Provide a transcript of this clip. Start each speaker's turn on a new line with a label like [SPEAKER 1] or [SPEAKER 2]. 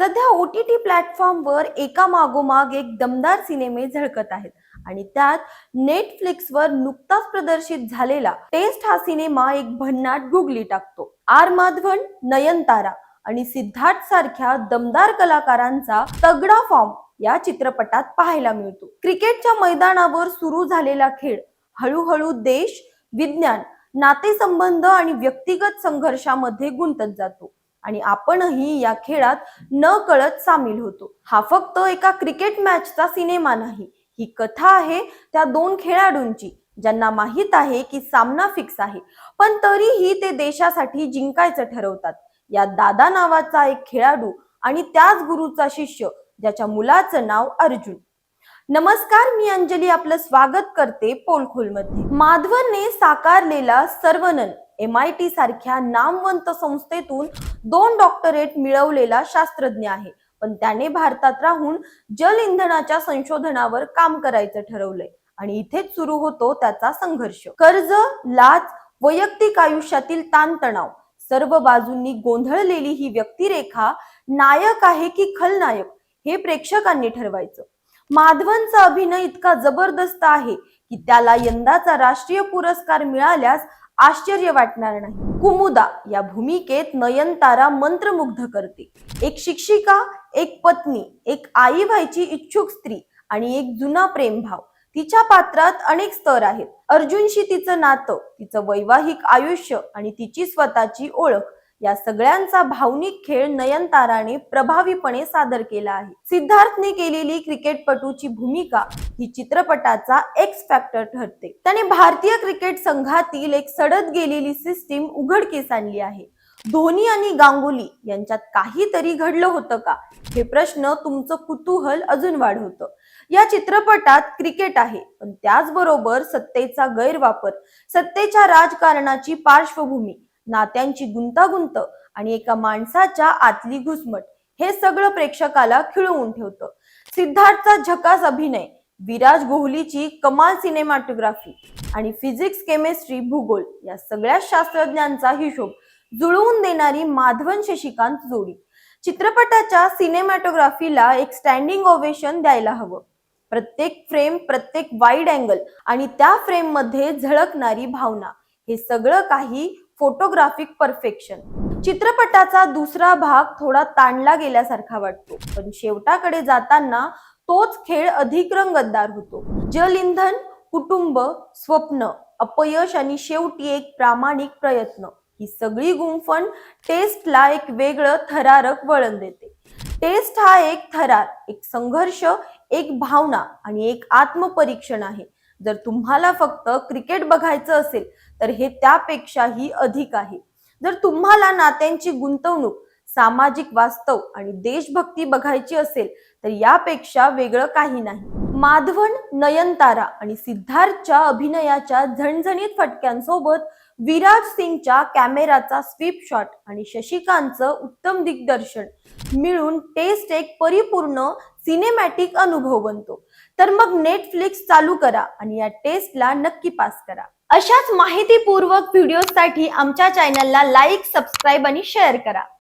[SPEAKER 1] सध्या O T T प्लॅटफॉर्मवर एका मागोमाग एक दमदार सिनेमे झळकत आहेत. आणि त्यात नेटफ्लिक्सवर नुकताच प्रदर्शित झालेला टेस्ट हा सिनेमा एक भन्नाट गुगली टाकतो. आर माधवन नयनतारा आणि सिद्धार्थ सारख्या दमदार कलाकारांचा तगडा फॉर्म या चित्रपटात पाहायला मिळतो. क्रिकेटच्या मैदानावर सुरू झालेला खेळ हळूहळू देश विज्ञान नातेसंबंध आणि व्यक्तिगत संघर्षामध्ये गुंतत जातो. आणि आपणही या खेळात न कळत सामील होतो. हा फक्त एका क्रिकेट मॅचचा सिनेमा नाही. ही कथा आहे त्या दोन खेळाडूंची ज्यांना माहीत आहे की सामना फिक्स आहे पण तरीही ते देशासाठी जिंकायचं ठरवतात. या दादा नावाचा एक खेळाडू आणि त्याच गुरुचा शिष्य ज्याच्या मुलाचं नाव अर्जुन. नमस्कार मी अंजली. आपलं स्वागत करते पोलखोलमध्ये. माधवनने साकारलेला सर्वनन एम आय टी सारख्या नामवंत संस्थेतून दोन डॉक्टरेट मिळवलेला शास्त्रज्ञ आहे. पण त्याने भारतात राहून जल इंधनाच्या संशोधनावर काम करायचं ठरवलंय. आणि इथेच सुरू होतो त्याचा संघर्ष. कर्ज लाच वैयक्तिक आयुष्यातील ताणतणाव सर्व बाजूंनी गोंधळलेली ही व्यक्तिरेखा नायक आहे की खलनायक हे प्रेक्षकांनी ठरवायचं. माधवनचा अभिनय इतका जबरदस्त आहे की त्याला यंदाचा राष्ट्रीय पुरस्कार मिळाल्यास आश्चर्य वाटणार नाही. कुमुदा या भूमिकेत नयनतारा मंत्रमुग्ध करते. एक शिक्षिका एक पत्नी एक आई व्हायची इच्छुक स्त्री आणि एक जुना प्रेमभाव तिच्या पात्रात अनेक स्तर आहेत. अर्जुनशी तिचं नातं तिचं वैवाहिक आयुष्य आणि तिची स्वतःची ओळख या सगळ्यांचा भावनिक खेळ नयनताराने प्रभावीपणे सादर केला आहे. सिद्धार्थने केलेली क्रिकेटपटूची भूमिका ही चित्रपटाचा एक्स फॅक्टर ठरते. त्याने भारतीय क्रिकेट संघातील एक सडत गेलेली सिस्टीम उघडकीस आणली आहे. धोनी आणि गांगुली यांच्यात काहीतरी घडलं होतं का? हे प्रश्न तुमचं कुतूहल अजून वाढवतं. या चित्रपटात क्रिकेट आहे पण त्याचबरोबर सत्तेचा गैरवापर सत्तेच्या राजकारणाची पार्श्वभूमी नात्यांची गुंतागुंत आणि एका माणसाच्या आतली घुसमट हे सगळं प्रेक्षकाला खिळवून ठेवतं. सिद्धार्थचा झकास अभिनय विराज कोहलीची कमाल सिनेमॅटोग्राफी आणि फिजिक्स केमिस्ट्री भूगोल या सगळ्या शास्त्रज्ञांचा हिशोब जुळवून देणारी माधवन शशिकांत जोडी. चित्रपटाच्या सिनेमॅटोग्राफीला एक स्टँडिंग ओवेशन द्यायला हवं. प्रत्येक फ्रेम प्रत्येक वाईड अँगल आणि त्या फ्रेममध्ये झळकणारी भावना. हे सगळं काही फोटोग्राफिक परफेक्शन चित्रपटाचा दुसरा भाग थोडा ताणला गेल्यासारखा वाटतो. पण शेवटाकडे जाताना तोच खेळ अधिक रंगतदार होतो. जल इंधन कुटुंब स्वप्न अपयश आणि शेवटी एक प्रामाणिक प्रयत्न. ही सगळी गुंफण टेस्टला एक वेगळं थरारक वळण देते. टेस्ट हा एक थरार एक संघर्ष एक भावना आणि एक आत्मपरीक्षण आहे. जर तुम्हाला फक्त क्रिकेट बघायचं असेल तर हे त्यापेक्षाही अधिक आहे. जर तुम्हाला नात्यांची गुंतवणूक सामाजिक वास्तव आणि देशभक्ती बघायची असेल तर यापेक्षा वेगळं काही नाही. माधवन नयनतारा आणि सिद्धार्थच्या अभिनयाच्या झणझणीत फटक्यांसोबत विराज सिंगच्या कॅमेराचा स्वीप शॉट आणि शशिकांतचं उत्तम दिग्दर्शन मिळून टेस्ट एक परिपूर्ण सिनेमॅटिक अनुभव बनतो. तर मग नेटफ्लिक्स चालू करा आणि या टेस्टला नक्की पास करा. अशाच माहितीपूर्वक व्हिडिओसाठी आमच्या चॅनलला लाईक सबस्क्राईब आणि शेअर करा.